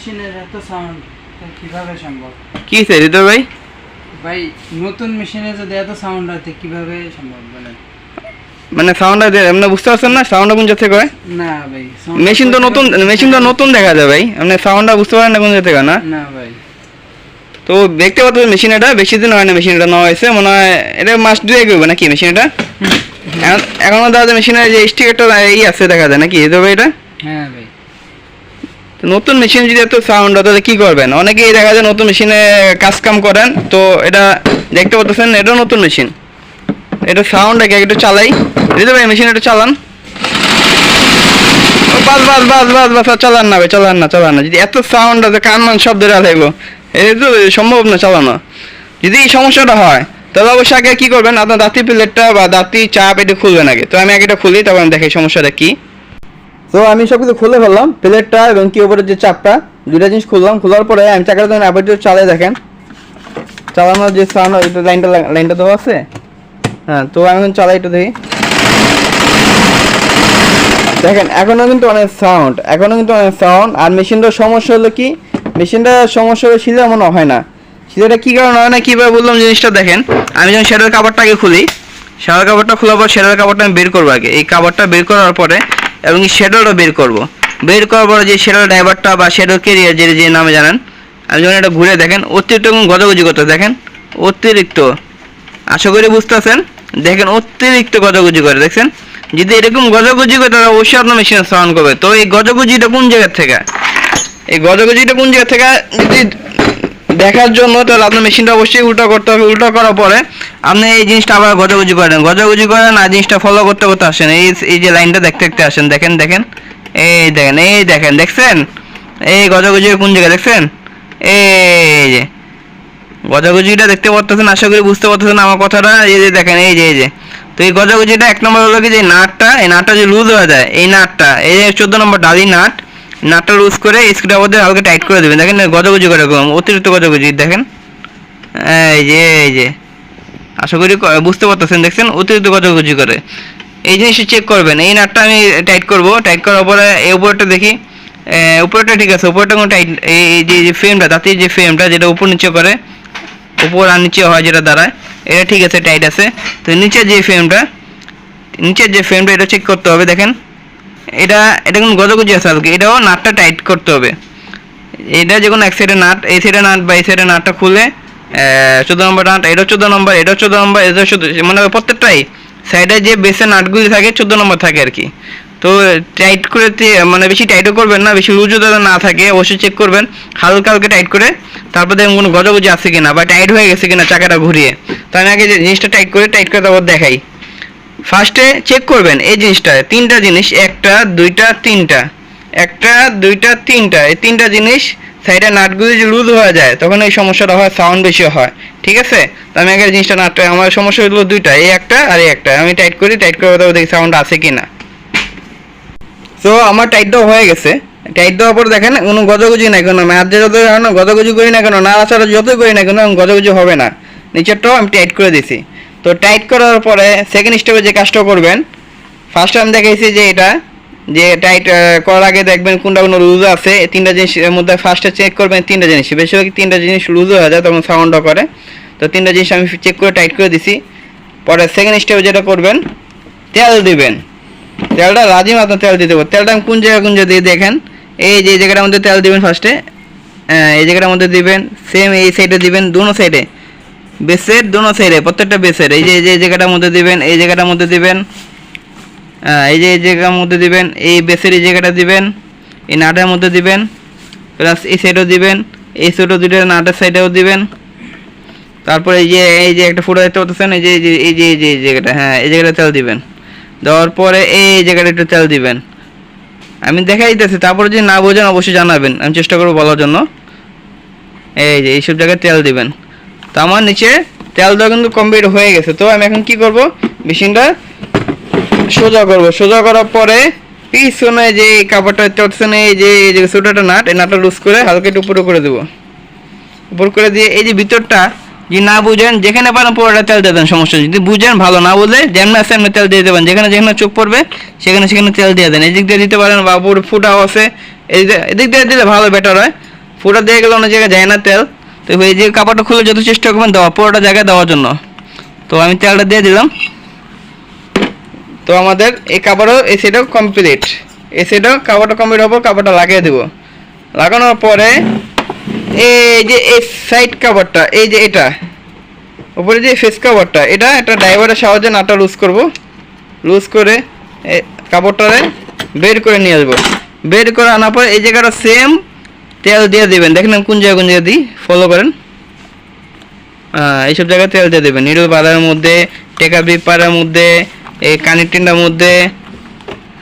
মেশিনের এত সাউন্ড কীভাবে সম্ভব? কি হয়েছে হৃদয় ভাই? ভাই নতুন মেশিনে যদি এত সাউন্ড হয় তো কীভাবে সম্ভব বলেন? মানে সাউন্ডটা আপনি বুঝতে পারছেন না? সাউন্ডটা কোন জায়গা থেকে হয়? না ভাই মেশিন তো নতুন মেশিন তো নতুন দেখা যায় ভাই। আপনি সাউন্ডটা বুঝতে পারেন না কোন জায়গা থেকে না? না ভাই। তো দেখতে পাচ্ছেন মেশিন এটা বেশি দিন হয় না মেশিন এটা নেওয়া হয়েছে। মনে হয় এটা মাস দুয়েক হবে নাকি মেশিন এটা? এখন- যায় মেশিনের যে স্টিকারটা এই আছে দেখা যায় নাকি? হৃদয় ভাই এটা? হ্যাঁ ভাই। নতুন মেশিন যদি এত সাউন্ড হয়, তাহলে কি করবেন? অনেকেই দেখা যায় নতুন মেশিনে কাজ কাম করেন, তো এটা দেখতে পাচ্ছেন এটা নতুন মেশিন এটা সাউন্ড আগে একটু চালাই। বুঝতে ভাই মেশিন এটা চালান। বাস বাস বাস বাস বাস চালান না ভাই, চালান না চালান না। যদি এত সাউন্ড আছে কান মান শব্দ লাগবো এটা তো সম্ভব না চালানো। যদি এই সমস্যাটা হয়, তাহলে অবশ্যই আগে কি করবেন? আপনার দাঁতি প্লেটটা বা দাঁতি চাপ এটা খুলবেন আগে। তো আমি আগে এটা খুলি তখন দেখি সমস্যাটা কি। তো আমি সব কিছু খুলে ফেললাম প্লেটটা এবং কি উপরে যে চাপটা, দুইটা জিনিস খুললাম, খোলার পরে আমি চাকাটা তখন আবার একটু চালিয়ে দেখেন। চালানোর যে সাউন্ড এটা লাইনটা লাইনটা দেওয়া আছে। হ্যাঁ তো আমি এখন চালাই, একটু দেখি। দেখেন এখনও কিন্তু অনেক সাউন্ড এখনও কিন্তু অনেক সাউন্ড আর মেশিনটার সমস্যা হলো কি মেশিনটা সমস্যা হলো সিধা মনে হয় না। সিধাটা কি কারণে হয় না কীভাবে বললাম জিনিসটা দেখেন। আমি যখন শ্যাডোর কাপড়টা আগে খুলি শ্যাডোর কাপড়টা খোলার পর শ্যাডোর কাপড়টা আমি বের করব আগে। এই কাপড়টা বের করার পরে এবং শ্যাডোটা বের করব। বের করার পরে যে শ্যাডোর ড্রাইভারটা বা শ্যাডো কেরিয়ার যে যে নামে জানেন আমি যখন এটা ঘুরে দেখেন, অতিরিক্ত এবং গজগজি করতে দেখেন, অতিরিক্ত। আশা করি বুঝতেছেন? দেখেন, অতিরিক্ত গজগজি করে। দেখছেন? যদি এরকম গজগজি করে, তাহলে অবশ্যই আপনার মেশিনে সাউন্ড করবে। তো এই গজগজিটা কোন জায়গা থেকে? এই গজগজিটা কোন জায়গা থেকে? যদি দেখার জন্য তাহলে আপনার মেশিনটা অবশ্যই উল্টো করতে হবে। উল্টো করার পরে আপনি এই জিনিসটা আবার গজগজি করেন। গজগজি করেন আর জিনিসটা ফলো করতে করতে আসেন। এই এই যে লাইনটা দেখতে দেখতে আসেন। দেখেন দেখেন। এই দেখেন এই দেখেন, দেখছেন? এই গজগজি কোন জায়গায়, দেখছেন? এই যে। গজাগুজিটা দেখতে পারতেছেন, আশা করি বুঝতে পারতেছেন আমার কথাটা। এই যে দেখেন, এই যে এই যে। তো এই গজাগুজিটা এক নম্বর হলো কি যে নাটটা, এই নাটটা যে লুজ হয়ে যায়, এই নাটটা, এই যে চোদ্দ নম্বর ডালি নাট নাটটা লুজ করে স্ক্রুটা মধ্যে হালকা টাইট করে দেবেন। দেখেন গজাগুজি করে এরকম, অতিরিক্ত গজাগুজি, দেখেন? এই যে এই যে। আশা করি বুঝতে পারতেছেন, দেখছেন? অতিরিক্ত গজাগুজি করে। এই জিনিসটা চেক করবেন। এই নাটটা আমি টাইট করব। টাইট করার পরে এই উপরটা দেখি। উপরটা ঠিক আছে উপরটা কোনো টাইট এই যে ফ্রেমটা দাঁতের যে ফ্রেমটা যেটা উপর নিচে করে, উপর আর নিচে হয় যেটা দাঁড়ায়, এটা ঠিক আছে টাইট আছে। তো নিচের যে ফ্রেমটা নিচের যে ফ্রেমটা এটা চেক করতে হবে, দেখেন? এটা এটা কোন গজগজি আছে আজকে? এটাও নাটটা টাইট করতে হবে। এটা যে কোনো এক সাইডে নাট, এই সাইডে নাট বা এই সাইডে নাটটা খুলে চোদ্দ নম্বর নাট, এটাও চোদ্দ নম্বর, এটাও চোদ্দ নম্বর এটা চোদ্দ মানে প্রত্যেকটাই সাইডে যে বেসে নাটগুলি থাকে, চোদ্দ নম্বর থাকে আর কি। তো টাইট করে মানে বেশি টাইটও করবেন না, বেশি লুজও যাতে না থাকে, অবশ্যই চেক করবেন। হালকা হালকা টাইট করে, তারপর দেখুন কোনো গজাগুজি আছে কিনা বা টাইট হয়ে গেছে কিনা চাকাটা ঘুরিয়ে। তো আমি আগে জিনিসটা টাইট করে টাইট করে তারপর দেখাই। ফার্স্টে চেক করবেন এই জিনিসটা, তিনটা জিনিস, একটা, দুইটা, তিনটা। একটা, দুইটা, তিনটা, এই তিনটা জিনিস সাইডে নাটগুলি যে লুজ হয়ে যায়, তখন এই সমস্যাটা হয় সাউন্ড বেশি হয়। ঠিক আছে? তো আমি আগে জিনিসটা নাটটা, আমার সমস্যা হলো দুইটা, এই একটা আর এই একটা। আমি টাইট করি টাইট করে তারপর দেখি সাউন্ড আছে কিনা। তো আমার টাইট দেওয়া হয়ে গেছে। টাইট দেওয়ার পর দেখেন, কোনো গজগজি নাই কোনো ম্যাথ যত না গজগজি করি না কেন, নাড়াচাড়া যতই করি না কেন গজগজি হবে না। নিচেরটাও আমি টাইট করে দিছি। তো টাইট করার পরে সেকেন্ড স্টেপে যে কাজটা করবেন ফার্স্ট আমি দেখাইছি যে এটা, যে টাইট করার আগে দেখবেন কোনটা কোনো লুজ আছে তিনটা জিনিসের মধ্যে ফার্স্টে চেক করবেন তিনটা জিনিস। বেশিরভাগ তিনটা জিনিস লুজ হয়ে যায়, তখন সাউন্ডও করে। তো তিনটা জিনিস আমি চেক করে টাইট করে দিছি। পরে সেকেন্ড স্টেপে যেটা করবেন, তেল দিবেন। তেলটা রাজি মতো তেল দিতে হবে। তেলটা আমি কোন জায়গায় কোন জায়গায় দিয়ে দেখেন, এই যে জায়গাটার মধ্যে তেল দিবেন ফার্স্টে হ্যাঁ এই জায়গাটার মধ্যে দিবেন সেম এই সাইডে দিবেন, দুনো সাইডে বেসের দোনো সাইডে প্রত্যেকটা বেসের। এই যে এই যে জায়গাটার মধ্যে দিবেন এই জায়গাটার মধ্যে দিবেন। আহ, এই যে এই জায়গার মধ্যে দিবেন এই বেসের এই জায়গাটা দিবেন এই নাটের মধ্যে দিবেন প্লাস এই সাইডেও দিবেন এই সাইডেও দুটো নাটের সাইডেও দিবেন। তারপরে এই যে এই যে একটা ফুটো দেখতে পাচ্ছেন এই যে এই যে এই যে এই জায়গাটা হ্যাঁ এই জায়গাটা তেল দিবেন। দেওয়ার পরে এই জায়গাটা একটু তেল দিবেন। আমি দেখাই দিতেছি তারপরে যদি না বোঝেন অবশ্যই জানাবেন। আমি চেষ্টা করব বলার জন্য। এই যে এইসব জায়গায় তেল দিবেন। তো আমার নিচে তেল দেওয়া কিন্তু কমপ্লিট হয়ে গেছে। তো আমি এখন কি করব? মেশিনটা সোজা করব। সোজা করার পরে পিছনে যে কাপড়টা পাচ্ছেন, এই যে এই যে ছোটোটা নাট, এই নাটটা লুজ করে হালকা একটু উপরে করে দেবো। উপর করে দিয়ে এই যে ভিতরটা যদি না বুঝেন, যেখানে পারেন পুরোটা তেল দিয়ে দেন, সমস্যা যদি বুঝেন ভালো, না বুঝলে যেমন আছে এমনি তেল দিয়ে দেবেন যেখানে যেখানে চোখ পড়বে, সেখানে সেখানে তেল দিয়ে দেন। এদিক দিয়ে দিতে পারেন বা পুরো ফুটাও আছে। এদিক দিয়ে দিলে ভালো বেটার হয়। পুরো দিয়ে গেলে অন্য জায়গায় যায় না তেল। তো এই যে কাপড়টা খুলে যত চেষ্টা করবেন দেওয়া, পুরোটা জায়গায় দেওয়ার জন্য। তো আমি তেলটা দিয়ে দিলাম। তো আমাদের এই কাপড়ও এই সাইডও কমপ্লিট এই সাইডও কাপড়টা কমপ্লিট হব কাপড়টা লাগিয়ে দেবো। লাগানোর পরে এই যে এই সাইড কাপড়টা এই যে এটা, উপরে যে ফেস কাপড়টা এটা একটা ড্রাইভারের সাহায্যে নাটটা লুজ করব। লুজ করে কাপড়টারে বের করে নিয়ে আসব। বের করে আনার পর এই জায়গাটা সেম তেল দিয়ে দেবেন। দেখেন কোন জায়গায় কোন জায়গা দিই? ফলো করেন। এইসব জায়গায় তেল দিয়ে দেবেন। নিডল পাড়ার মধ্যে, টেকা বিপ পাড়ার মধ্যে, এই কানের টিন্ডার মধ্যে,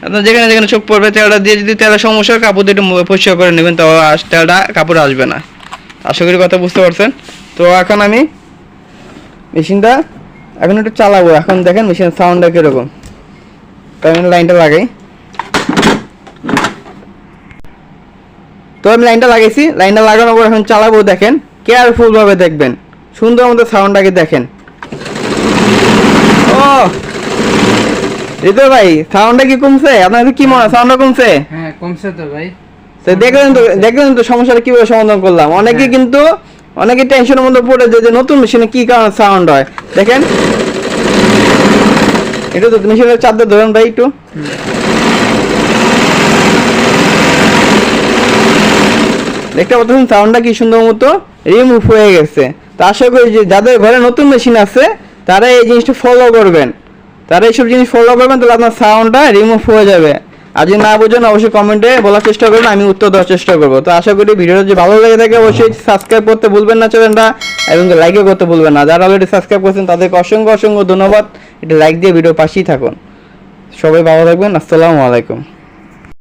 আপনার যেখানে যেখানে চোখ পড়বে, তেলটা দিয়ে যদি তেলের সমস্যা কাপড় দিয়ে একটু পরিষ্কার করে নেবেন, তো তেলটা কাপড় আসবে না। আশা করি কথা বুঝতে পারছেন? তো এখন আমি মেশিনটা এখন একটু চালাবো। এখন দেখেন মেশিনের সাউন্ডটা কীরকম। তো আমি লাইনটা লাগাই। আমি লাইনটা লাগাইছি লাইনটা লাগানোর পর এখন চালাবো দেখেন কেয়ারফুল ভাবে দেখবেন সুন্দর মতো সাউন্ডটাকে দেখেন। ও! ঋতু ভাই সাউন্ডটা কি কমছে? আপনার কি মনে হয় সাউন্ডটা কমছে? হ্যাঁ কমছে তো ভাই। তো দেখলেন তো দেখলেন তো সমস্যাটা কীভাবে সমাধান করলাম। অনেকে হ্যাঁ। কিন্তু অনেকে টেনশনের মধ্যে পড়ে যায় যে নতুন মেশিনে কি কারণে সাউন্ড হয়। দেখেন। এটা তো মেশিনের দিয়ে ধরেন ভাই একটু। দেখতে পাচ্ছেন সাউন্ডটা কি সুন্দর মতো রিমুভ হয়ে গেছে। তো আশা করি যে যাদের ঘরে নতুন মেশিন আছে তারা এই জিনিসটা ফলো করবেন। তারা এইসব জিনিস ফলো করবেন, তাহলে আপনার সাউন্ডটা রিমুভ হয়ে যাবে। আর যদি না বুঝেন, অবশ্যই কমেন্টে বলার চেষ্টা করবেন, আমি উত্তর দেওয়ার চেষ্টা করব। তো আশা করি ভিডিওটা যদি ভালো লেগে থাকে, অবশ্যই সাবস্ক্রাইব করতে ভুলবেন না চ্যানেলটা, এবং লাইকও করতে ভুলবেন না। যারা অলরেডি সাবস্ক্রাইব করছেন, তাদেরকে অসংখ্য অসংখ্য ধন্যবাদ। এটা লাইক দিয়ে ভিডিও পাশেই থাকুন। সবাই ভালো থাকবেন, আসসালামু আলাইকুম।